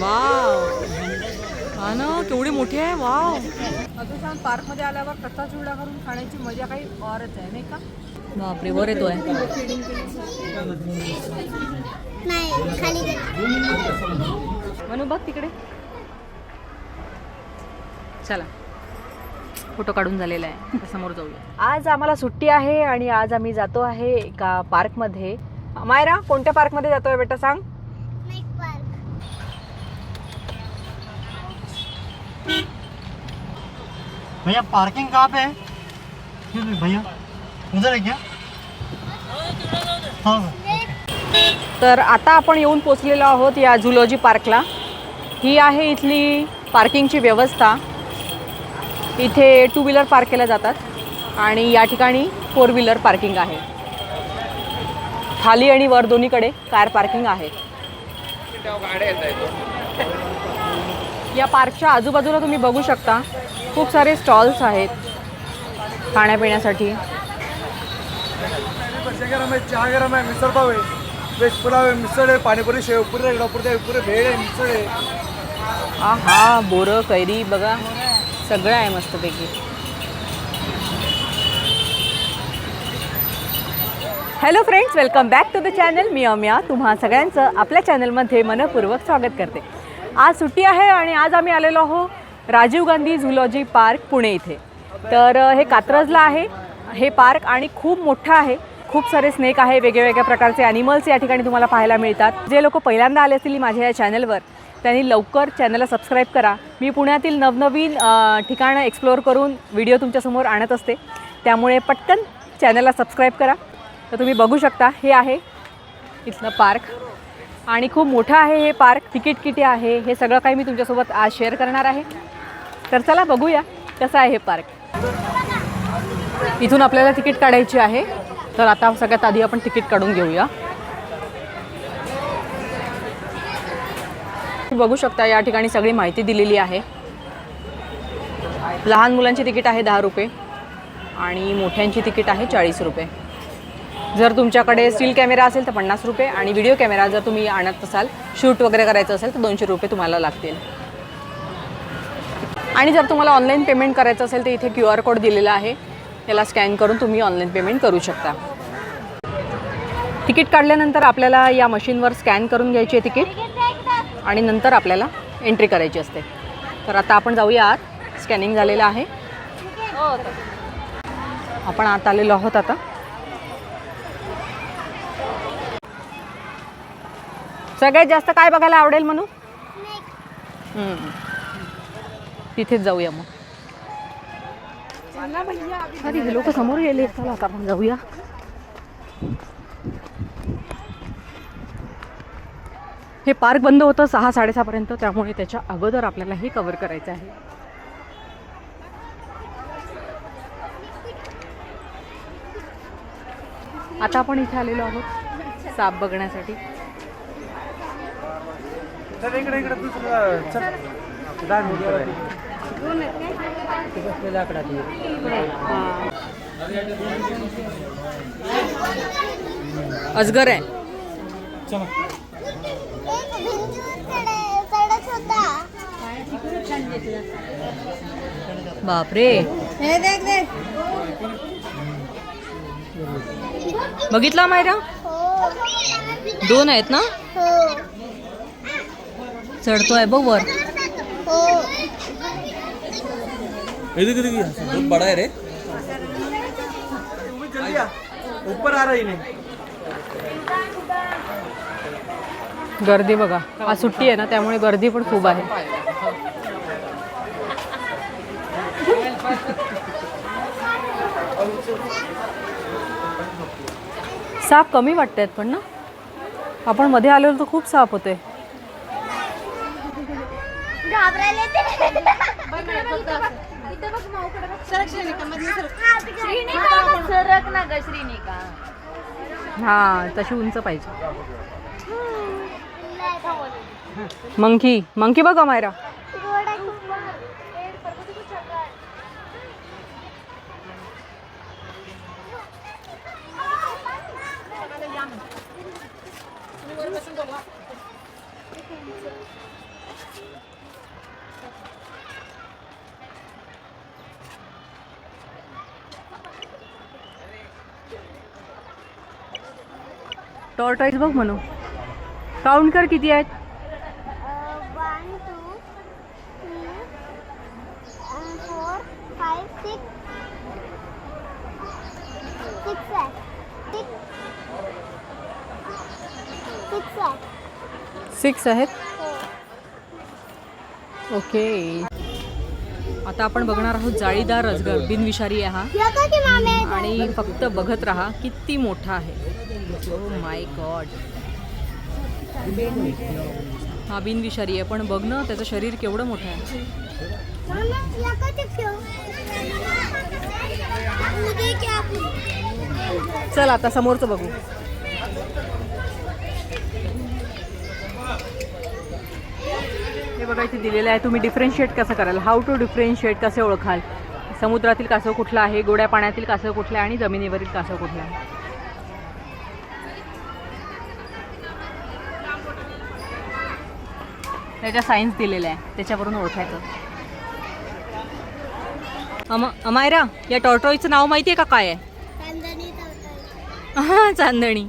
Wow. हा ना केवढी मोठी आहे वाव. अजून छान पार्कमध्ये आल्यावर कच्चा चिवडा करून खाण्याची मजा काही औरच आहे नाही का? बापरे वर येतोय. नाही खाली गेला. म्हणून बघ तिकडे. चला. फोटो काढून झालेला आहे आता समोर जाऊया. आज आम्हाला सुट्टी आहे आणि आज आम्ही जातो आहे एका पार्कमध्ये मायरा कोणत्या पार्कमध्ये जातोय बेटा सांग. भैया पार्किंग कहाँ पे है? भैया उधर है क्या? हाँ तर आता आपण येऊन पोचलेलो आहोत या झुलॉजी पार्कला. ही आहे इथली पार्किंगची व्यवस्था. इथे टू व्हीलर पार्क केल्या जातात आणि या ठिकाणी फोर व्हीलर पार्किंग आहे. खाली आणि वर दोन्हीकडे कार पार्किंग आहे. या पार्कच्या आजूबाजूला तुम्ही बघू शकता. खूप सारे स्टॉल्स आहेत खाण्यापिण्यासाठी. भजी गरम आहे चहा गरम आहे मिसळ पाव आहे. वेज पुलाव आहे मिसळ आहे पाणीपुरी शेवपुरी आहे इडापुरी आहे पुरे भेळ आहे मिसळ आहे. हा हा बोरं कैरी बघा. सगळं आहे मस्तपैकी. Hello friends welcome back to the channel मी अम्या. तुम्हा सगळ्यांचं आपल्या चॅनलमध्ये मनपूर्वक स्वागत करते. आज सुट्टी आहे आणि आज आम्ही आलेलो आहो राजीव गांधी झुलॉजी पार्क पुणे इथे. तर हे कात्रजला आहे. हे पार्क आणि खूप मोठं आहे. खूप सारे स्नेक आहे वेगवेगळ्या प्रकारचे ॲनिमल्स या ठिकाणी तुम्हाला पाहायला मिळतात. जे लोक पहिल्यांदा आले असतील माझ्या या चॅनलवर त्यांनी लवकर चॅनलला सबस्क्राईब करा. मी पुण्यातील नवनवीन ठिकाणं एक्सप्लोअर करून व्हिडिओ तुमच्यासमोर आणत असते. त्यामुळे पटकन चॅनलला सबस्क्राईब करा. तर तुम्ही बघू शकता हे आहे इथलं पार्क. आणि खूप मोठं आहे हे पार्क. तिकीट किती आहे? हे सगळं काही मी तुमच्यासोबत आज शेअर करणार आहे. तर चला बघूया कसं आहे हे पार्क. इथून आपल्याला तिकीट काढायची आहे. तर आता सगळ्यात आधी आपण तिकीट काढून घेऊया. बघू शकता या ठिकाणी सगळी माहिती दिलेली आहे. लहान मुलांची तिकीट आहे दहा रुपये आणि मोठ्यांची तिकीट आहे चाळीस रुपये. जर तुमच्याकडे स्टील कॅमेरा असेल तर पन्नास रुपये आणि व्हिडिओ कॅमेरा जर तुम्ही आणत असाल शूट वगैरे करायचं असेल तर दोनशे रुपये तुम्हाला लागतील. आणि जर तुम्हाला ऑनलाईन पेमेंट करायचं असेल तर इथे क्यू आर कोड दिलेला आहे. त्याला स्कॅन करून तुम्ही ऑनलाईन पेमेंट करू शकता. तिकीट काढल्यानंतर आपल्याला या मशीनवर स्कॅन करून घ्यायची आहे तिकीट आणि नंतर आपल्याला एंट्री करायची असते. तर आता आपण जाऊया आत. स्कॅनिंग झालेलं आहे. आपण आत आलेलो आहोत आता. सगळ्यात जास्त काय बघायला आवडेल म्हणू हम्म. तिथेच जाऊया मग. अरे हे लोक समोर गेले. चला आता आपण जाऊया. हे पार्क बंद होतं सहा साडेसहापर्यंत त्यामुळे त्याच्या अगोदर आपल्याला हे कव्हर करायचं आहे. आता आपण इथे आलेलो आहोत. साप बघण्यासाठी. चल इकडे इकडे दुसरं चल. दहा मिनिटं आहे. अजगर आहे. चला. बापरे. हे देख देख. बघितला मायरा? दोन आहेत ना? चढतोय बघ वर. हो. बहुत बड़ा है रे जल्दी आ ऊपर आ रही नहीं गर्दी बघा. आज सुट्टी आहे ना त्यामुळे गर्दी पण खूप आहे. साप कमी वाटत पण ना? आपण मध्ये आलेलो तर खूप साप होते घाबरायला ते सरक ना ग श्रीनिका हा तशी उंच पाहिजे. मंकी मंकी बघा मायरा. टॉर्टॉईज बघ म्हणू. काउंट कर किती आहेत? सिक्स सिक्स आहे सिक्स सिक्स आहे सिक्स आहेत? हो ओके आता आपण बघणार आहोत जाळीदार रजगर बिनविषारी हा. आणि फक्त बघत राहा किती मोठा आहे. ओ माय गॉड हा बिनविषारी आहे. पण बघ ना त्याचं शरीर केवढं मोठं आहे. चल आता समोरचं बघू. हे बघा इथे दिलेलं आहे. तुम्ही डिफरेन्शिएट कसं कराल? हाऊ टू डिफरेन्शिएट कसे ओळखाल? समुद्रातील कासव कुठलं आहे? गोड्या पाण्यातील कासव कुठलं आहे? आणि जमिनीवरील कासव कुठलं आहे? त्याच्या सायन्स दिलेलं आहे. त्याच्यावरून ओळखायचं. अम अमायरा या टॉर्टॉईचं नाव माहिती आहे का काय आहे? हा चांदणी.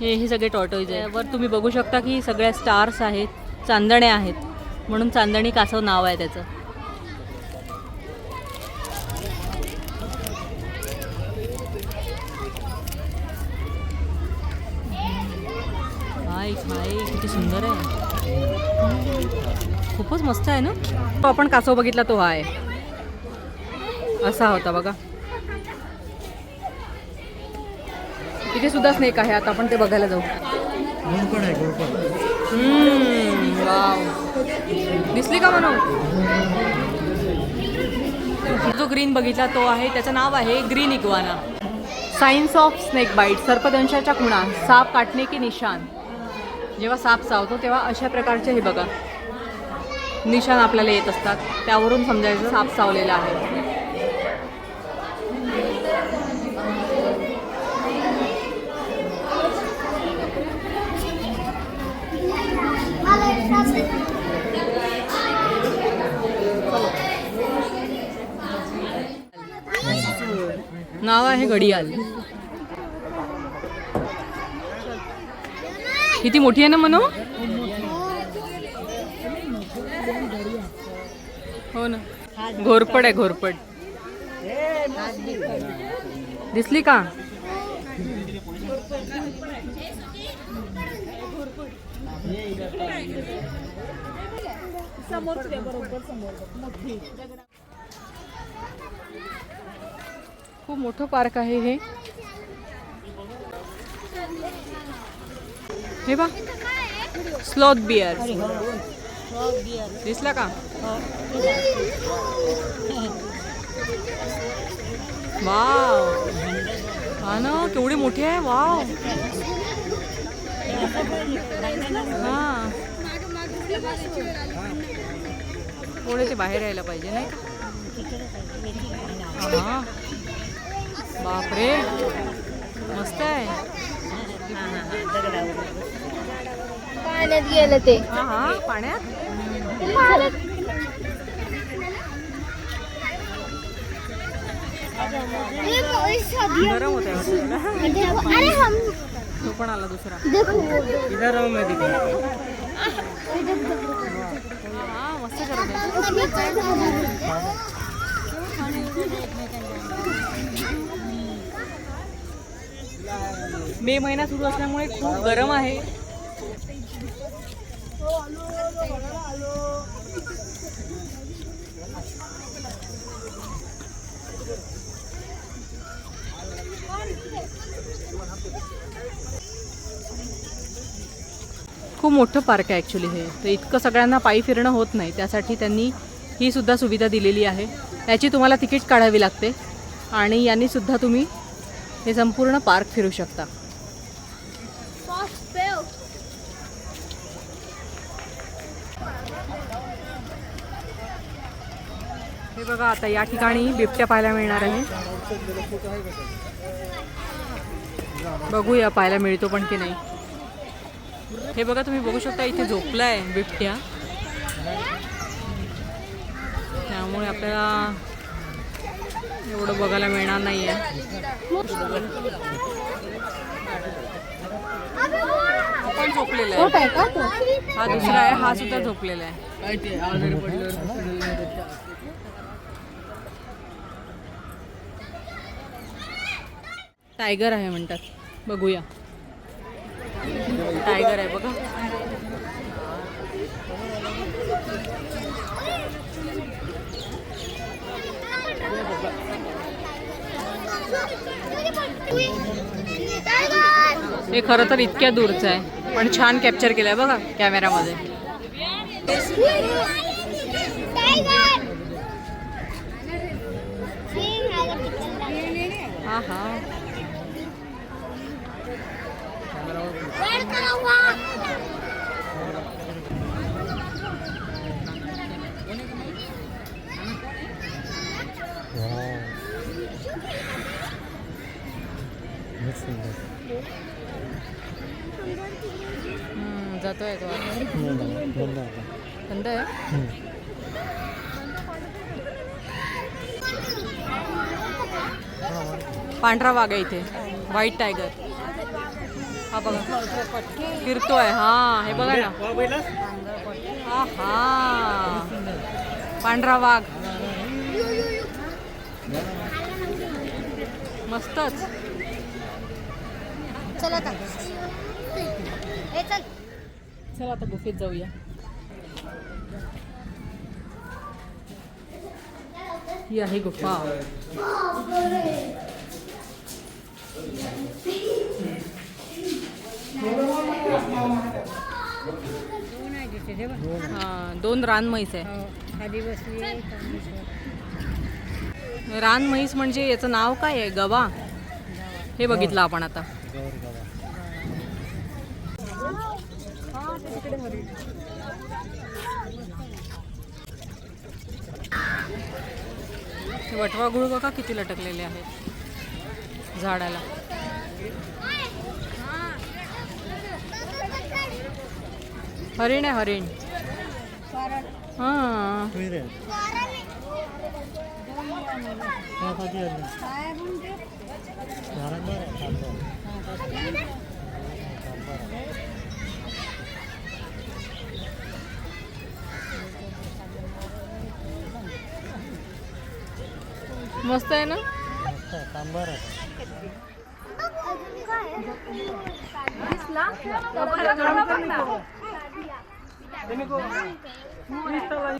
हे हे सगळे टॉर्टोईज आहे वर तुम्ही बघू शकता की सगळ्या स्टार्स आहेत चांदण्या आहेत. म्हणून चांदणी कासव नाव आहे त्याचं. किती सुंदर आहे. खूपच मस्त आहे ना? तो आपण कासव बघितला तो हा आहे असा होता बघा. तिथे सुद्धा स्नेक आहे आता आपण ते बघायला जाऊ. दिसली का म्हणून? जो ग्रीन बघितला तो आहे त्याचं नाव आहे green iguana science of snake bite सर्पदंशाच्या खुणा साप काटणे की निशान जेव्हा साप चावतो तेव्हा अशा प्रकारचे हे बघा. निशाण आपल्याला येत असतात. त्यावरून समजायचं साप सावलेला आहे. नाव आहे घडियाल. किती मोठी आहे ना म्हणू हो ना घोरपड आहे घोरपड. दिसली का? खूप मोठं पार्क आहे हे. हे बा स्लॉथ बियर दिसला का? वाव. हा ना केवढी मोठी आहे वाव. हा. थोडे ते बाहेर यायला पाहिजे नाही का? हा. बापरे. मस्त आहे. पाण्यात गेलं ते. हा हा पाण्यात? गरम होत आहे अरे हम तो पण आला दुसरा. देखो. हा मस्त करत आहे मे महिना सुरू असल्यामुळे खूप गरम आहे. खूप मोठं पार्क आहे ॲक्च्युली हे. तर इतकं सगळ्यांना पायी फिरणं होत नाही. त्यासाठी त्यांनी ही सुद्धा सुविधा दिलेली आहे. याची तुम्हाला तिकीट काढावी लागते. आणि यांनीसुद्धा तुम्ही हे संपूर्ण पार्क फिरू शकता. बघा आता या ठिकाणी बिबट्या पाहायला मिळणार आहे. बघूया पाहायला मिळतो पण की नाही. हे बघा तुम्ही बघू शकता इथे झोपलाय बिबट्या. त्यामुळे आपल्याला एवढं बघायला मिळणार नाही आहे पण झोपलेला आहे. आहे का? तो हा दुसरा आहे हा सुद्धा झोपलेला आहे. टायगर आहे म्हणतात. बघूया. टायगर आहे बघा. हे खरं तर इतक्या दूरचं आहे. पण छान कॅप्चर केलंय बघा कॅमेरामध्ये टायगर हा हा हम्म, जातोय तो आहे पांढरा वाघ आहे इथे. व्हाईट टायगर हा बघा. फिरतोय. हा हे बघा ना. हा हा पांढरा वाघ. मस्तच. चल चला आता गुफेत जाऊया. ही आहे गुफा दोन रान म्हैस आहे. रान म्हैस म्हणजे याचं नाव काय आहे? गवा? हे बघितलं आपण आता हे वटवा गुळ बघा किती लटकलेले आहेत. झाडाला. हरिण आहे हरिण. हा. मस्त आहे ना?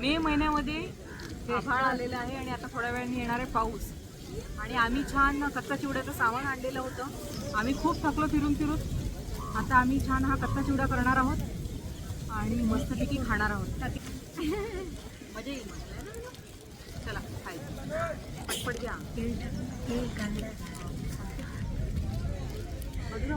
मे महिन्यामध्ये आभाळ आलेलं आहे आणि आता थोड्या वेळाने येणार आहे पाऊस. आणि आम्ही छान कच्चा चिवड्याचं सामान आणलेलं होतं. आम्ही खूप थकलो फिरून फिरून. आता आम्ही छान हा कच्चा चिवडा करणार आहोत आणि मस्तपैकी खाणार आहोत. मजा येईल. चला खायचं पटपट घ्या. बाजूला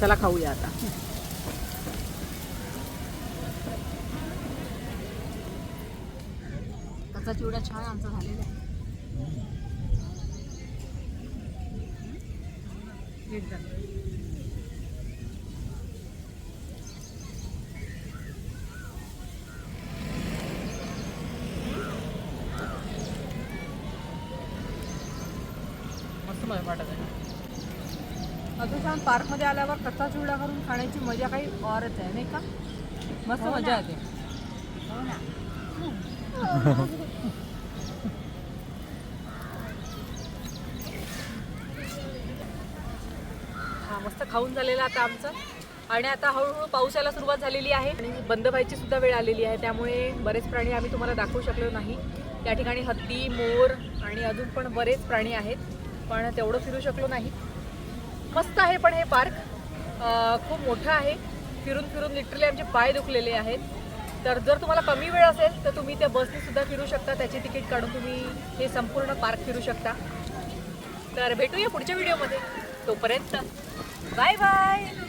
चला खाऊया आता. त्याचा चिवडा छान आमचा झालेला आहे. नीट झालं. मस्त मजा वाटत आहे अजून छान पार्कमध्ये आल्यावर कच्चा चिवडा करून खाण्याची मजा काही औरच आहे नाही का? मस्त मजा येते हा मस्त खाऊन झालेलं आता आमचं. आणि आता हळूहळू पाऊस यायला सुरुवात झालेली आहे. आणि बंद व्हायची सुद्धा वेळ आलेली आहे. त्यामुळे बरेच प्राणी आम्ही तुम्हाला दाखवू शकलो नाही. त्या ठिकाणी हत्ती मोर आणि अजून पण बरेच प्राणी आहेत. पण तेवढं फिरू शकलो नाही. मस्त आहे पण हे पार्क. खूप मोठं आहे. फिरून फिरून लिटरली आमचे पाय दुखलेले आहेत. तर जर तुम्हाला कमी वेळ असेल तर तुम्ही त्या बसने सुद्धा फिरू शकता. त्याची तिकीट काढून तुम्ही हे संपूर्ण पार्क फिरू शकता. तर भेटूया पुढच्या व्हिडिओमध्ये तोपर्यंत. Bye bye.